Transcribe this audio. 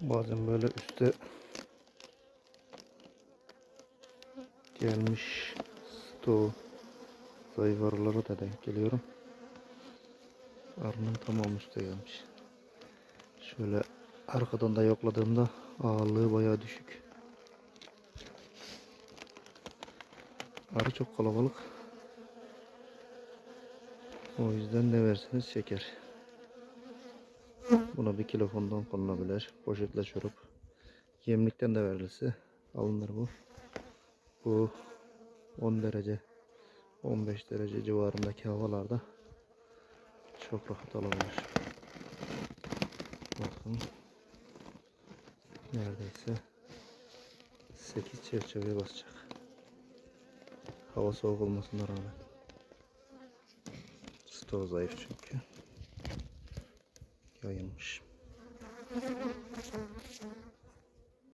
Bazen böyle üstte gelmiş sto zayıf arılara da denk geliyorum. Arının tamamı üstte gelmiş. Şöyle arkadan da yokladığımda ağırlığı bayağı düşük. Arı çok kalabalık. O yüzden ne verseniz çeker. Buna bir kilo konulabilir. Poşetle çorap. Yemlikten de verilirse alınır bu. Bu 10 derece 15 derece civarındaki havalarda çok rahat alınır. Bakın neredeyse 8 çerçeveye basacak. Hava soğuk olmasına rağmen. Stoğu zayıf çünkü. Yayılmış.